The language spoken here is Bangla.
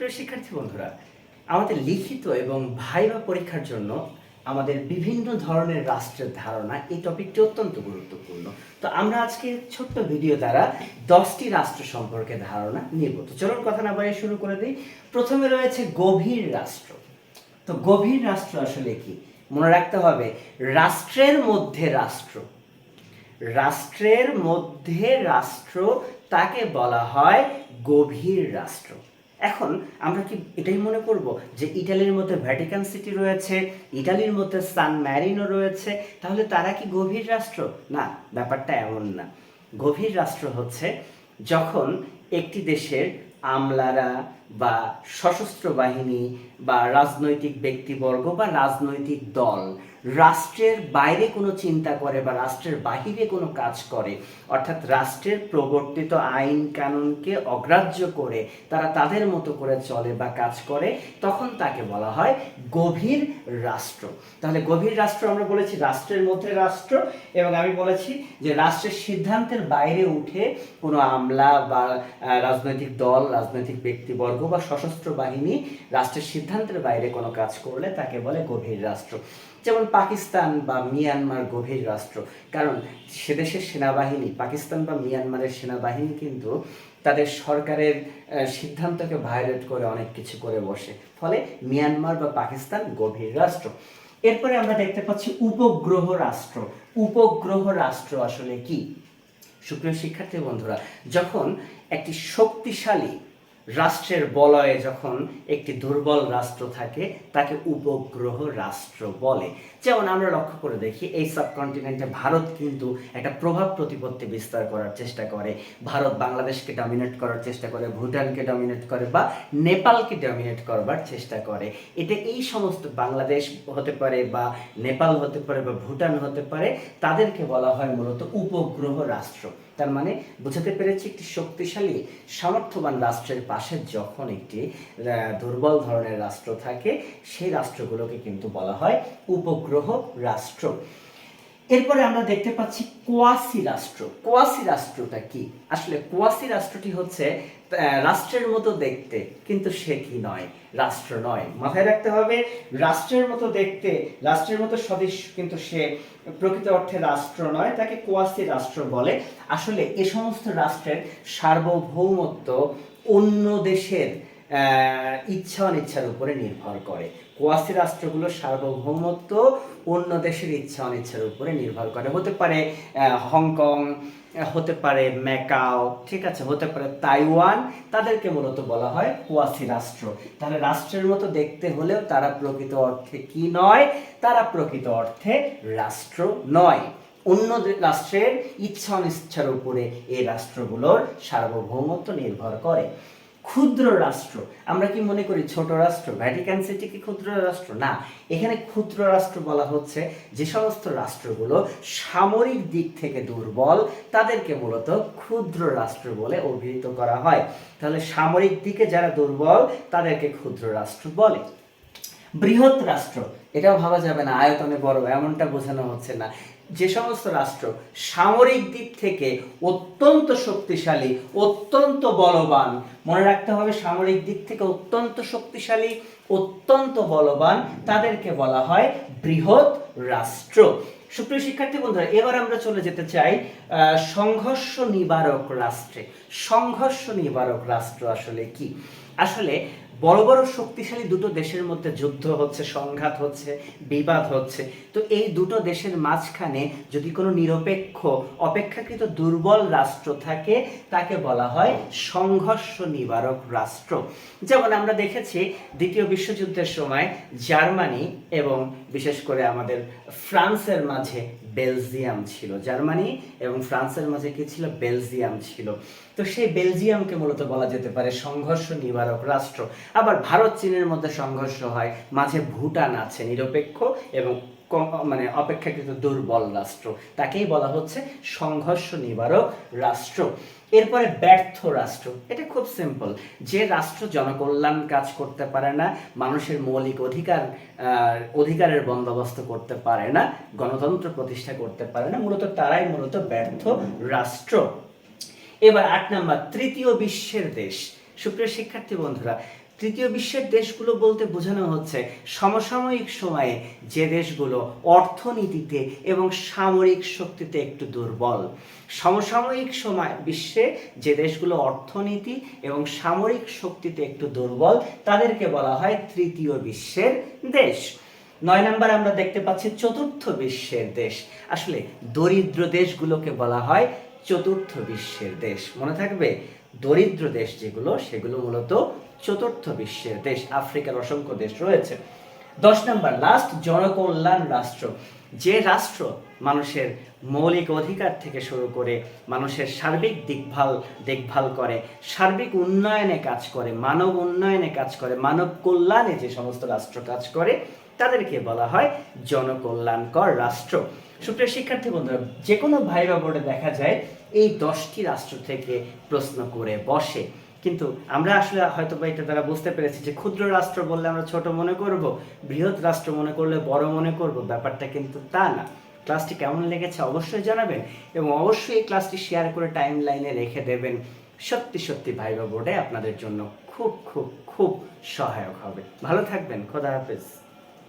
প্রিয় শিক্ষার্থী বন্ধুরা, আমাদের লিখিত এবং ভাইবা পরীক্ষার জন্য আমাদের বিভিন্ন ধরনের রাষ্ট্রের ধারণা এই টপিকটি অত্যন্ত গুরুত্বপূর্ণ। তো আমরা আজকে ছোট্ট ভিডিও দ্বারা দশটি রাষ্ট্র সম্পর্কে ধারণা নিব তো চলুন কথা না বাড়িয়ে শুরু করে দিই। প্রথমে রয়েছে গভীর রাষ্ট্র। তো গভীর রাষ্ট্র আসলে কি? মনে রাখতে হবে, রাষ্ট্রের মধ্যে রাষ্ট্র। রাষ্ট্রের মধ্যে রাষ্ট্র তাকে বলা হয় গভীর রাষ্ট্র। এখন আমরা কি এটাই মনে করব যে ইটালির মধ্যে ভ্যাটিকান সিটি রয়েছে, ইটালির মধ্যে সান ম্যারিনো রয়েছে, তাহলে তারা কি গভীর রাষ্ট্র? না, ব্যাপারটা এমন না। গভীর রাষ্ট্র হচ্ছে যখন একটি দেশের আমলারা বা সশস্ত্র বাহিনী বা রাজনৈতিক ব্যক্তিবর্গ বা রাজনৈতিক দল রাষ্ট্রের বাইরে কোনো চিন্তা করে বা রাষ্ট্রের বাহিরে কোনো কাজ করে, অর্থাৎ রাষ্ট্রের প্রবর্তিত আইন কানুনকে অগ্রাহ্য করে তারা তাদের মতো করে চলে বা কাজ করে, তখন তাকে বলা হয় গভীর রাষ্ট্র। তাহলে গভীর রাষ্ট্র আমরা বলেছি রাষ্ট্রের মধ্যে রাষ্ট্র, এবং আমি বলেছি যে রাষ্ট্রের সিদ্ধান্তের বাইরে উঠে কোনো আমলা বা রাজনৈতিক দল, রাজনৈতিক ব্যক্তিবর্গ বা সশস্ত্র বাহিনী রাষ্ট্রের সিদ্ধান্তের বাইরে কোনো কাজ করলে তাকে বলে গভীর রাষ্ট্র। যেমন পাকিস্তান বা মিয়ানমার গভীর রাষ্ট্র। কারণ সে দেশের সেনাবাহিনী, পাকিস্তান বা মিয়ানমারের সেনাবাহিনী কিন্তু তাদের সরকারের সিদ্ধান্তকে ভায়োলেট করে অনেক কিছু করে বসে। ফলে মিয়ানমার বা পাকিস্তান গভীর রাষ্ট্র। এরপরে আমরা দেখতে পাচ্ছি উপগ্রহ রাষ্ট্র। উপগ্রহ রাষ্ট্র আসলে কি? সুপ্রিয় শিক্ষার্থী বন্ধুরা, যখন একটি শক্তিশালী রাষ্ট্রের বলয়ে যখন একটি দুর্বল রাষ্ট্র থাকে, তাকে উপগ্রহ রাষ্ট্র বলে। যেমন আমরা লক্ষ্য করে দেখি, এই সাবকন্টিনেন্টে ভারত কিন্তু একটা প্রভাব প্রতিপত্তি বিস্তার করার চেষ্টা করে। ভারত বাংলাদেশকে ডমিনেট করার চেষ্টা করে, ভুটানকে ডমিনেট করে বা নেপালকে ডমিনেট করবার চেষ্টা করে। এটা এই সমস্ত বাংলাদেশ হতে পারে বা নেপাল হতে পারে বা ভুটান হতে পারে, তাদেরকে বলা হয় মূলত উপগ্রহ রাষ্ট্র। তার মানে বোঝাতে পেরেছি একটি শক্তিশালী, সামর্থ্যবান রাষ্ট্রের পাশে যখন একটি দুর্বল ধরনের রাষ্ট্র থাকে, সেই রাষ্ট্রগুলোকে কিন্তু বলা হয় উপগ্রহ রাষ্ট্র। এরপরে আমরা দেখতে পাচ্ছি কোয়াসি রাষ্ট্র। কোয়াসি রাষ্ট্রটা কি? আসলে কোয়াসি রাষ্ট্রটি হচ্ছে রাষ্ট্রের মতো দেখতে, কিন্তু সে কি নয়? রাষ্ট্র নয়। মাথায় রাখতে হবে, রাষ্ট্রের মতো দেখতে, রাষ্ট্রের মতো সদৃশ, কিন্তু সে প্রকৃত অর্থে রাষ্ট্র নয়, তাকে কোয়াসি রাষ্ট্র বলে। আসলে এ সমস্ত রাষ্ট্রের সার্বভৌমত্ব অন্য দেশের ইচ্ছা অনিচ্ছার উপরে নির্ভর করে। কোয়াসি রাষ্ট্রগুলোর সার্বভৌমত্ব, অন্য দেশের ইচ্ছা অনিচ্ছার উপরে নির্ভর করে। হতে পারে হংকং, হতে পারে ম্যাকাও, ঠিক আছে, হতে পারে তাইওয়ান, তাদেরকে মূলত বলা হয় কোয়াসি রাষ্ট্র। তাহলে রাষ্ট্রের মতো দেখতে হলেও তারা প্রকৃত অর্থে কি নয়? তারা প্রকৃত অর্থে রাষ্ট্র নয়। অন্য রাষ্ট্রের ইচ্ছা অনিচ্ছার উপরে এই রাষ্ট্রগুলোর সার্বভৌমত্ব নির্ভর করে। ক্ষুদ্র রাষ্ট্র। আমরা কি মনে করি ছোট রাষ্ট্র? ভ্যাটিকান সিটি কি ক্ষুদ্র রাষ্ট্র? না। এখানে ক্ষুদ্র রাষ্ট্র বলা হচ্ছে যে সমস্ত রাষ্ট্রগুলো সামরিক দিক থেকে দুর্বল, তাদেরকে মূলত ক্ষুদ্র রাষ্ট্র বলে অভিহিত করা হয়। তাহলে সামরিক দিকে যারা দুর্বল, তাদেরকে ক্ষুদ্র রাষ্ট্র বলে। বৃহৎ রাষ্ট্র, এটাও ভাবা যাবে না, আয়তনে বড়, এমনটা বোঝানো হচ্ছে না। যে সমস্ত রাষ্ট্র সামরিক দিক থেকে অত্যন্ত শক্তিশালী, অত্যন্ত বলবান, মনে রাখতে হবে সামরিক দিক থেকে অত্যন্ত শক্তিশালী, অত্যন্ত বলবান তাদেরকে বলা হয় বৃহৎ রাষ্ট্র। সুপ্রিয় শিক্ষার্থী বন্ধুরা, এবার আমরা চলে যেতে চাই সংঘর্ষ নিবারক রাষ্ট্রে। সংঘর্ষ নিবারক রাষ্ট্র আসলে কি? আসলে বড় বড় শক্তিশালী দুটো দেশের মধ্যে যুদ্ধ হচ্ছে, সংঘাত হচ্ছে, বিবাদ হচ্ছে। তো এই দুটো দেশের মাঝখানে যদি কোনো নিরপেক্ষ, অপেক্ষাকৃত দুর্বল রাষ্ট্র থাকে, তাকে বলা হয় সংঘর্ষ নিবারক রাষ্ট্র। যেমন আমরা দেখেছি দ্বিতীয় বিশ্বযুদ্ধের সময় জার্মানি এবং বিশেষ করে আমাদের ফ্রান্সের মাঝে বেলজিয়াম ছিল। জার্মানি এবং ফ্রান্সের মাঝে কি ছিল? বেলজিয়াম ছিল। তো সেই বেলজিয়ামকে মূলত বলা যেতে পারে সংঘর্ষ নিবারক রাষ্ট্র। আবার ভারত, চীনের মধ্যে সংঘর্ষ হয়, মাঝে ভুটান আছে নিরপেক্ষ এবং মানে অপেক্ষাকৃত দুর্বল রাষ্ট্র। তাকেই বলা হচ্ছে সংঘর্ষ নিবারক রাষ্ট্র। এরপরে ব্যর্থ রাষ্ট্র। এটা খুব সিম্পল যে রাষ্ট্র জনকল্যাণ কাজ করতে পারে না, মানুষের মৌলিক অধিকার অধিকারের বন্দোবস্ত করতে পারে না, গণতন্ত্র প্রতিষ্ঠা করতে পারে না, মূলত তারাই মূলত ব্যর্থ রাষ্ট্র। এবার আট নাম্বার, তৃতীয় বিশ্বের দেশ। সুপ্রিয় শিক্ষার্থী বন্ধুরা তৃতীয় বিশ্বের দেশগুলো বলতে বোঝানো হচ্ছে সমসাময়িক সময়ে যে দেশগুলো অর্থনীতিতে এবং সামরিক শক্তিতে একটু দুর্বল। সমসাময়িক সময় বিশ্বে যে দেশগুলো অর্থনীতি এবং সামরিক শক্তিতে একটু দুর্বল, তাদেরকে বলা হয় তৃতীয় বিশ্বের দেশ। নয় নাম্বার আমরা দেখতে পাচ্ছি চতুর্থ বিশ্বের দেশ। আসলে দরিদ্র দেশগুলোকে বলা হয় চতুর্থ বিশ্বের দেশ। মনে থাকবে দরিদ্র দেশ যেগুলো, সেগুলো মূলত চতুর্থ বিশ্বের দেশ, আফ্রিকার অসংখ্য দেশ রয়েছে। দশ নম্বর লাস্ট জনকল্যাণ রাষ্ট্র। যে রাষ্ট্র মানুষের মৌলিক অধিকার থেকে শুরু করে মানুষের সার্বিক দেখভাল দেখভাল করে, সার্বিক উন্নয়নে কাজ করে, মানব উন্নয়নে কাজ করে, মানব কল্যাণে যে সমস্ত রাষ্ট্র কাজ করে, তাদেরকে বলা হয় জনকল্যাণকর রাষ্ট্র। সুপ্রিয় শিক্ষার্থী বন্ধুরা যে কোনো ভাইবা বোর্ডে দেখা যায়, এই দশটি রাষ্ট্র থেকে প্রশ্ন করে বসে। কিন্তু আমরা আসলে হয়তো বা এটা দ্বারা বুঝতে পেরেছি যে ক্ষুদ্র রাষ্ট্র বললে আমরা ছোট মনে করব, বৃহৎ রাষ্ট্র মনে করলে বড় মনে করব, ব্যাপারটা কিন্তু তা না। ক্লাসটি কেমন লেগেছে অবশ্যই জানাবেন এবং অবশ্যই এই ক্লাসটি শেয়ার করে টাইম লাইনে রেখে দেবেন। সত্যি সত্যি ভাইবা বোর্ডে আপনাদের জন্য খুব খুব খুব সহায়ক হবে। ভালো থাকবেন, খোদা হাফেজ।